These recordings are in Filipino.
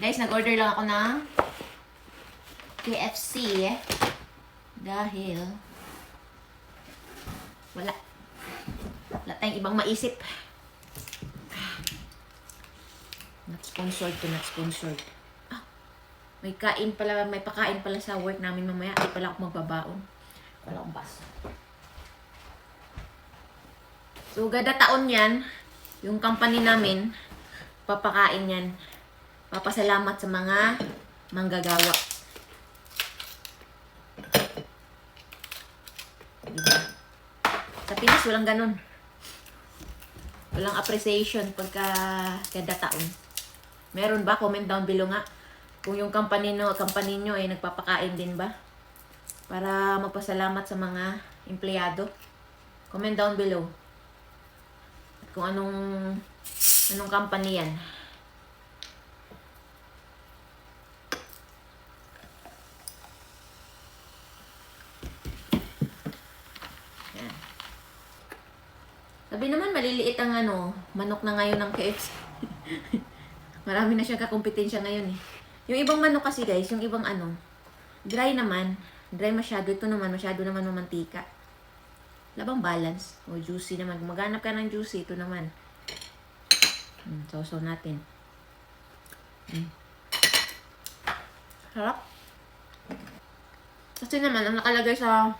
Guys, nag-order lang ako ng KFC. Dahil wala. Wala tayong ibang maisip. Not sponsored to not sponsored. Ah, may kain pala, may pakain pala sa work namin mamaya. Hindi pala ako magbabaon. Wala akong bus. So, gada taon yan, yung company namin, papakain yan. Papasalamat sa mga manggagawa. Diba? Sa Pinas, walang ganun. Walang appreciation pagka kada taon. Meron ba? Comment down below nga. Kung yung company, no, company nyo ay nagpapakain din ba? Para magpasalamat sa mga empleyado. Comment down below. At kung anong anong company. Yan. Sabi naman, maliliit ang ano, manok na ngayon ng KFC. Marami na siyang kakompetensya ngayon eh. Yung ibang manok kasi guys, yung ibang ano, dry naman. Dry masyado. Ito naman, masyado naman mamantika. Labang balance. O juicy naman. Kung ka ng juicy, ito naman. Hmm, sausaw natin. Hmm. Sarap. Kasi naman, ang nakalagay sa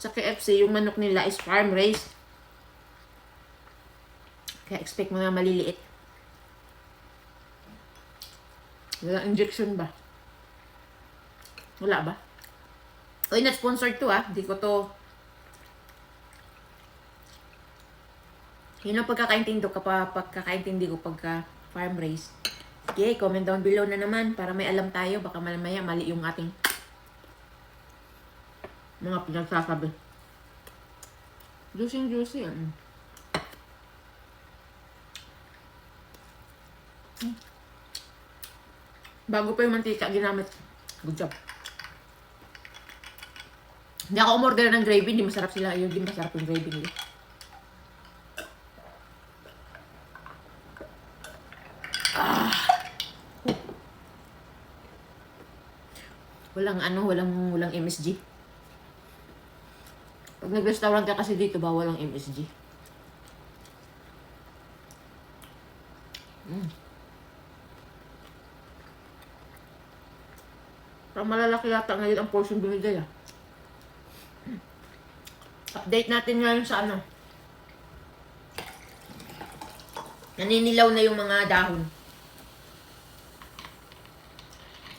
sa KFC, yung manok nila is farm raised. Kaya expect mo na maliliit. Wala injection ba? Wala ba? Uy, not sponsored to ah. Hindi ko to... Yun ang pagkakaintindi ko pagkakaintindi ko pagka farm raised. Okay, comment down below na naman para may alam tayo. Baka malamaya mali yung ating mga pinagsasabi. Juicy juicy. Mm. Bago pa yung mantika, ginamit. Good job. Hindi ako umorder ng gravy, hindi masarap sila. Yun, hindi masarap yung gravy nila. Ah. Walang ano, walang walang MSG. Pag nag-restaurant ka kasi dito, bawal ang MSG. Mm. Parang malalaki yata ngayon ang portion binigay ah. Update natin ngayon sa ano. Naninilaw na yung mga dahon.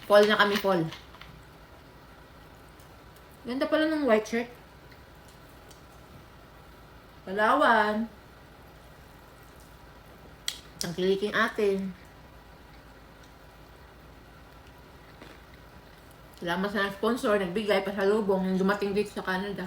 Fall na kami, fall. Ganda pala ng white shirt. Palawan. Ang kiliking atin. Salamat sa sponsor, nagbigay pasalubong nung dumating dito sa Canada.